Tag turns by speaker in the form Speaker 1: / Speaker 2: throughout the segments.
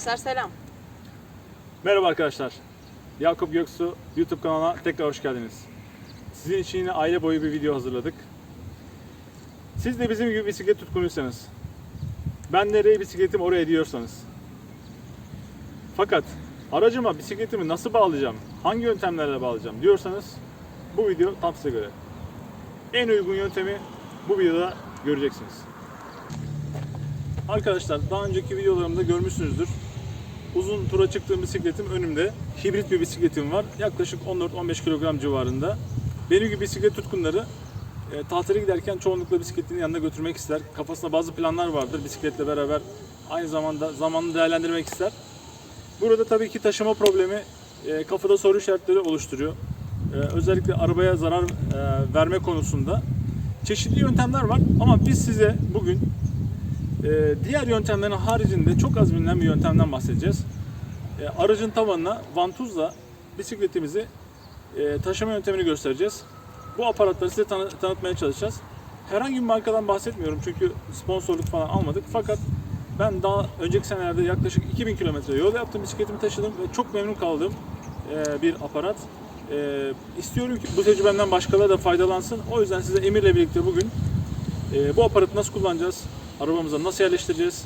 Speaker 1: Arkadaşlar selam.
Speaker 2: Merhaba arkadaşlar. Yakup Göksu YouTube kanalına tekrar hoş geldiniz. Sizin için yine aile boyu bir video hazırladık. Siz de bizim gibi bisiklet tutkunuysanız, ben nereye bisikletim oraya diyorsanız, fakat aracıma bisikletimi nasıl bağlayacağım, hangi yöntemlerle bağlayacağım diyorsanız bu video tam size göre. En uygun yöntemi bu videoda göreceksiniz. Arkadaşlar daha önceki videolarımda görmüşsünüzdür uzun tura çıktığım bisikletim önümde. Hibrit bir bisikletim var. Yaklaşık 14-15 kilogram civarında. Benim gibi bisiklet tutkunları e, tatile giderken çoğunlukla bisikletini yanına götürmek ister. Kafasında bazı planlar vardır bisikletle beraber. Aynı zamanda zamanını değerlendirmek ister. Burada tabii ki taşıma problemi e, kafada soru işaretleri oluşturuyor. E, özellikle arabaya zarar e, verme konusunda çeşitli yöntemler var ama biz size bugün ee, diğer yöntemlerin haricinde çok az bilinen bir yöntemden bahsedeceğiz. Ee, aracın tavanına vantuzla bisikletimizi e, taşıma yöntemini göstereceğiz. Bu aparatları size tanı- tanıtmaya çalışacağız. Herhangi bir markadan bahsetmiyorum çünkü sponsorluk falan almadık. Fakat ben daha önceki senelerde yaklaşık 2000 kilometre yol yaptım, bisikletimi taşıdım ve çok memnun kaldığım e, bir aparat. E, istiyorum ki bu tecrübemden başkaları da faydalansın. O yüzden size Emir'le birlikte bugün e, bu aparatı nasıl kullanacağız, arabamıza nasıl yerleştireceğiz,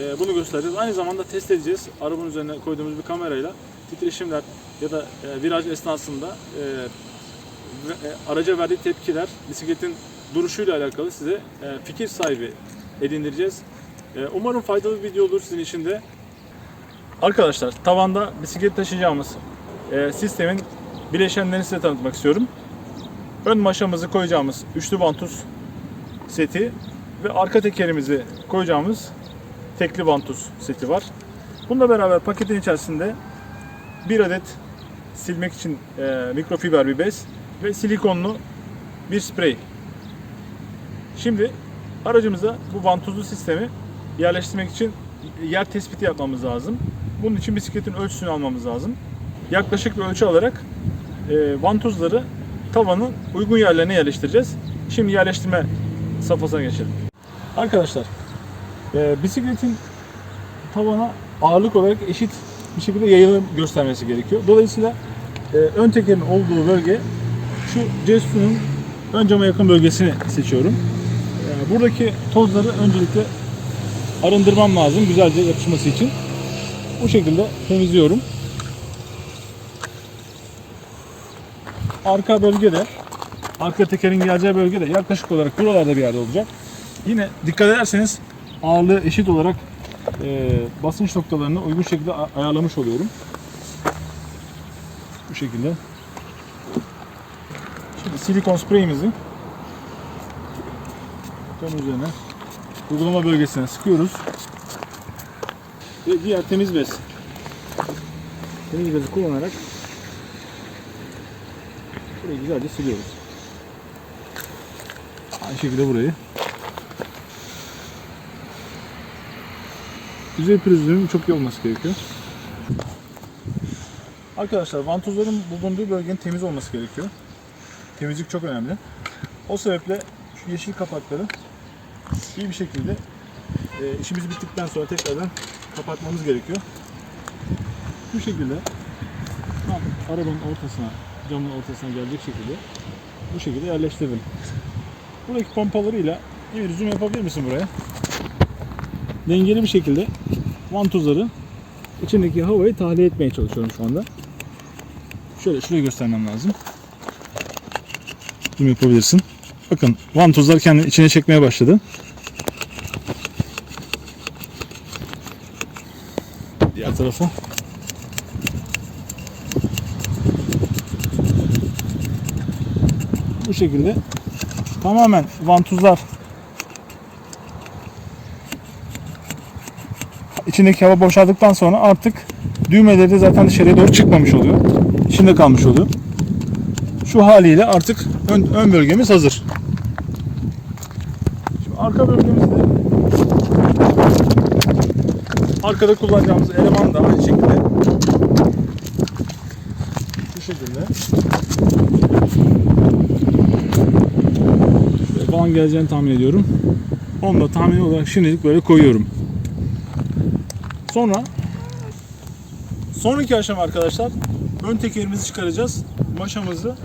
Speaker 2: e, bunu göstereceğiz. Aynı zamanda test edeceğiz. Arabanın üzerine koyduğumuz bir kamerayla titreşimler ya da e, viraj esnasında e, e, araca verdiği tepkiler, bisikletin duruşuyla alakalı size e, fikir sahibi edindireceğiz. E, umarım faydalı bir video olur sizin için de. Arkadaşlar tavanda bisiklet taşıyacağımız e, sistemin bileşenlerini size tanıtmak istiyorum. Ön maşamızı koyacağımız üçlü vantuz seti ve arka tekerimizi koyacağımız tekli vantuz seti var. Bununla beraber paketin içerisinde bir adet silmek için e, mikrofiber bir bez ve silikonlu bir sprey. Şimdi aracımıza bu vantuzlu sistemi yerleştirmek için yer tespiti yapmamız lazım. Bunun için bisikletin ölçüsünü almamız lazım. Yaklaşık bir ölçü alarak e, vantuzları tavanın uygun yerlerine yerleştireceğiz. Şimdi yerleştirme safhasına geçelim. Arkadaşlar, e, bisikletin tavana ağırlık olarak eşit bir şekilde yayılım göstermesi gerekiyor. Dolayısıyla e, ön tekerin olduğu bölge şu Cestu'nun ön cama yakın bölgesini seçiyorum. E, buradaki tozları öncelikle arındırmam lazım güzelce yapışması için. Bu şekilde temizliyorum. Arka bölgede, arka tekerin geleceği bölgede yaklaşık olarak buralarda bir yerde olacak. Yine dikkat ederseniz ağırlığı eşit olarak e, basınç noktalarını uygun şekilde ayarlamış oluyorum. Bu şekilde. Şimdi silikon spreyimizi tam üzerine uygulama bölgesine sıkıyoruz. Ve diğer temiz bez temiz bezi kullanarak burayı güzelce siliyoruz. Aynı şekilde burayı. Yüzey pürüzlüğünün çok iyi olması gerekiyor. Arkadaşlar vantuzların bulunduğu bölgenin temiz olması gerekiyor. Temizlik çok önemli. O sebeple şu yeşil kapakları iyi bir şekilde e, işimiz bittikten sonra tekrardan kapatmamız gerekiyor. Bu şekilde arabanın ortasına, camın ortasına gelecek şekilde bu şekilde yerleştirdim. Buradaki pompalarıyla bir zoom yapabilir misin buraya? Dengeli bir şekilde vantuzları içindeki havayı tahliye etmeye çalışıyorum şu anda. Şöyle şurayı göstermem lazım. Zoom yapabilirsin. Bakın vantuzlar kendini içine çekmeye başladı. Diğer tarafa. Bu şekilde tamamen vantuzlar içindeki hava boşaldıktan sonra artık düğmeleri de zaten dışarıya doğru çıkmamış oluyor. İçinde kalmış oluyor. Şu haliyle artık ön, ön bölgemiz hazır. Şimdi arka bölgemizde arkada kullanacağımız eleman da aynı şekilde şu şekilde falan geleceğini tahmin ediyorum. Onu da tahmin olarak şimdilik böyle koyuyorum. Sonra sonraki aşama arkadaşlar ön tekerimizi çıkaracağız. Maşamızı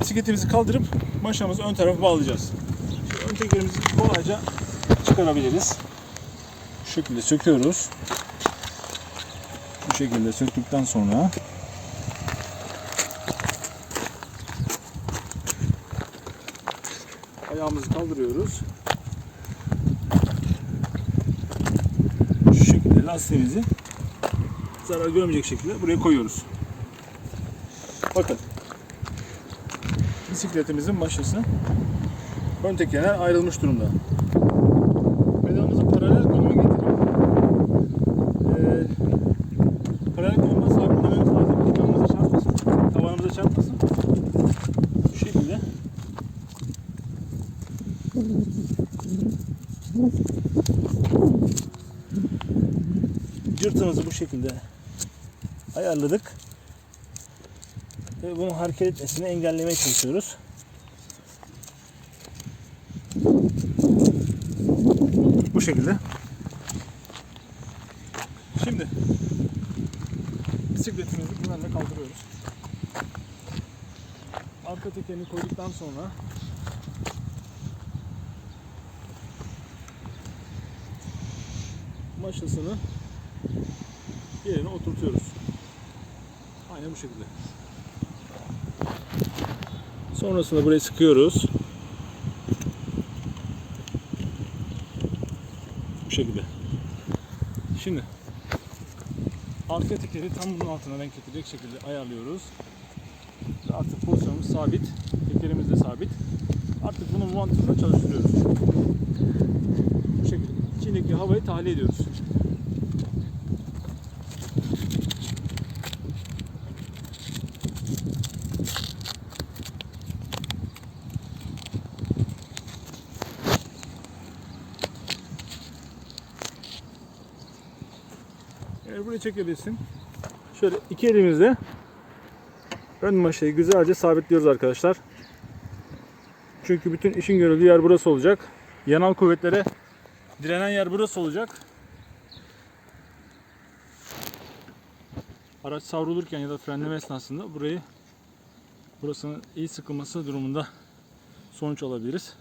Speaker 2: bisikletimizi kaldırıp maşamızı ön tarafa bağlayacağız. Şimdi ön tekerimizi kolayca çıkarabiliriz. Şu şekilde söküyoruz. Bu şekilde söktükten sonra ayağımızı kaldırıyoruz. Şu şekilde lastiğimizi zarar görmeyecek şekilde buraya koyuyoruz. Bakın. Bisikletimizin başısı ön tekerler ayrılmış durumda. Şekilde ayarladık. Ve bunun hareket etmesini engellemeye çalışıyoruz. Bu şekilde. Şimdi bisikletimizi güvenle kaldırıyoruz. Arka tekerini koyduktan sonra maşasını yerine oturtuyoruz. Aynen bu şekilde. Sonrasında burayı sıkıyoruz. Bu şekilde. Şimdi arka tekeri tam bunun altına denk getirecek şekilde ayarlıyoruz. Artık pozisyonumuz sabit. Tekerimiz de sabit. Artık bunu mantığında çalıştırıyoruz. Bu şekilde. İçindeki havayı tahliye ediyoruz. Çekebilirsin. Şöyle iki elimizle ön maşayı güzelce sabitliyoruz arkadaşlar. Çünkü bütün işin görüldüğü yer burası olacak. Yanal kuvvetlere direnen yer burası olacak. Araç savrulurken ya da frenleme esnasında burayı burasının iyi sıkılması durumunda sonuç alabiliriz.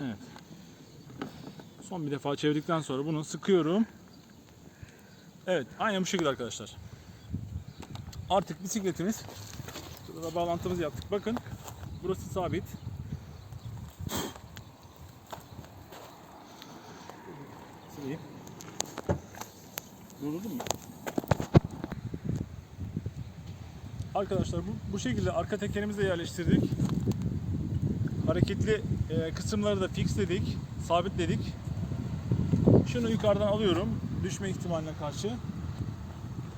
Speaker 2: Evet. Son bir defa çevirdikten sonra bunu sıkıyorum. Evet, aynen bu şekilde arkadaşlar. Artık bisikletimiz Burada bağlantımızı yaptık. Bakın burası sabit. Sileyim. Mu? Arkadaşlar bu, bu şekilde arka tekerimizi de yerleştirdik. Hareketli e, kısımları da fixledik, sabitledik. Şunu yukarıdan alıyorum. Düşme ihtimaline karşı.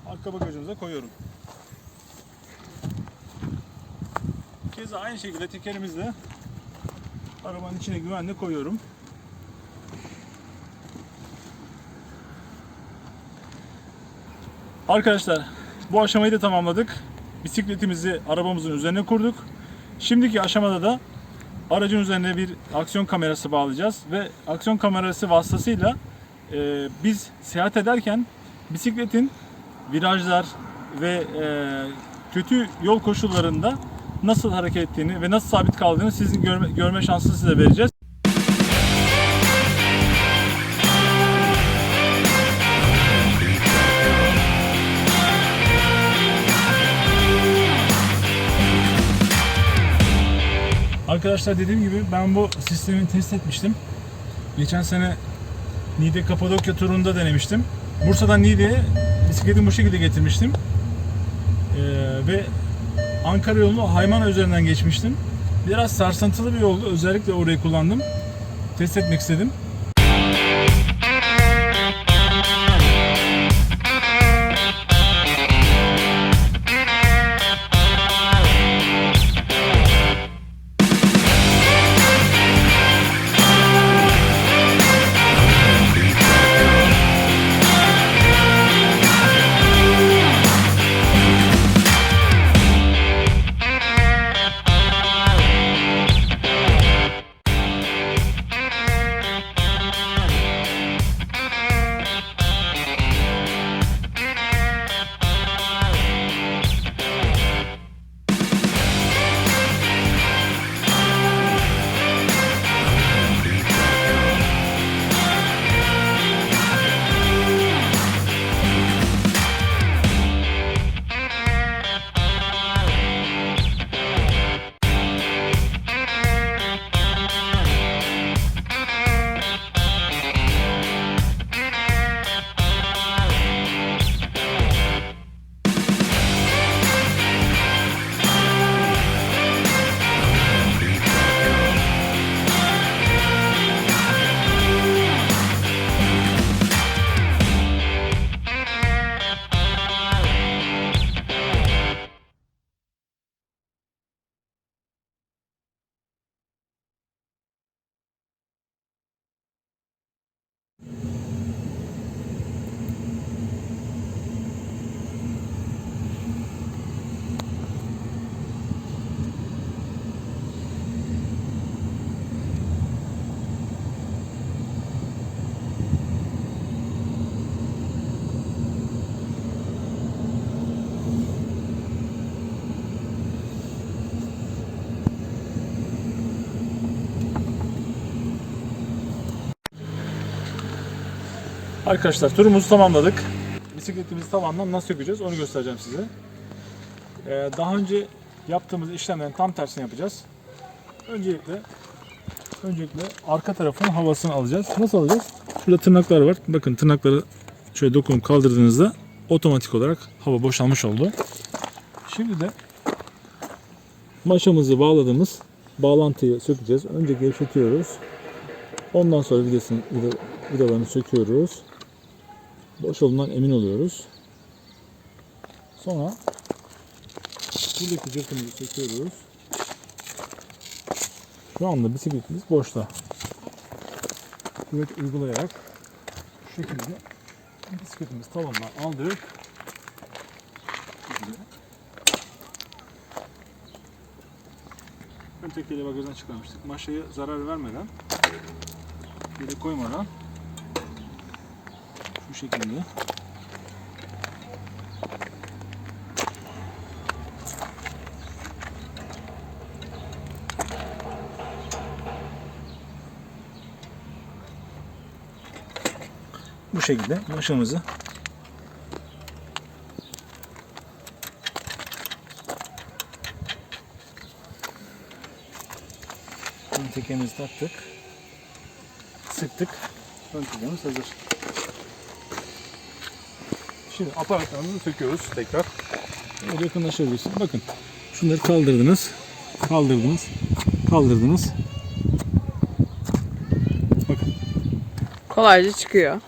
Speaker 2: Arka bagajımıza koyuyorum. Keza aynı şekilde tekerimizi de arabanın içine güvenle koyuyorum. Arkadaşlar bu aşamayı da tamamladık. Bisikletimizi arabamızın üzerine kurduk. Şimdiki aşamada da aracın üzerine bir aksiyon kamerası bağlayacağız ve aksiyon kamerası vasıtasıyla e, biz seyahat ederken bisikletin virajlar ve e, kötü yol koşullarında nasıl hareket ettiğini ve nasıl sabit kaldığını sizin görme, görme şansını size vereceğiz. Arkadaşlar dediğim gibi ben bu sistemi test etmiştim. Geçen sene Niğde Kapadokya turunda denemiştim. Bursa'dan Niğde'ye bisikleti bu şekilde getirmiştim. Ee, ve Ankara yolunu Haymana üzerinden geçmiştim. Biraz sarsıntılı bir yoldu. Özellikle orayı kullandım. Test etmek istedim. Arkadaşlar turumuzu tamamladık. Bisikletimizi tavandan nasıl sökeceğiz onu göstereceğim size. Ee, daha önce yaptığımız işlemlerin tam tersini yapacağız. Öncelikle öncelikle arka tarafın havasını alacağız. Nasıl alacağız? Şurada tırnaklar var. Bakın tırnakları şöyle dokunup kaldırdığınızda otomatik olarak hava boşalmış oldu. Şimdi de maşamızı bağladığımız bağlantıyı sökeceğiz. Önce gevşetiyoruz. Ondan sonra vidasını, vida, vidalarını söküyoruz. Boş olduğundan emin oluyoruz. Sonra buradaki cırtımızı söküyoruz. Şu anda bisikletimiz boşta. Kuvvet uygulayarak şu şekilde bisikletimiz tavandan aldık. Ön tekerini bagajdan çıkarmıştık. Maşayı zarar vermeden yere koymadan şu şekilde. Bu şekilde maşamızı ön tekerimizi taktık. Sıktık. Ön tekerimiz hazır şimdi aparatlarımızı söküyoruz tekrar. Böyle yakınlaşabilirsiniz bakın şunları kaldırdınız. Kaldırdınız. Kaldırdınız.
Speaker 1: Kolayca çıkıyor.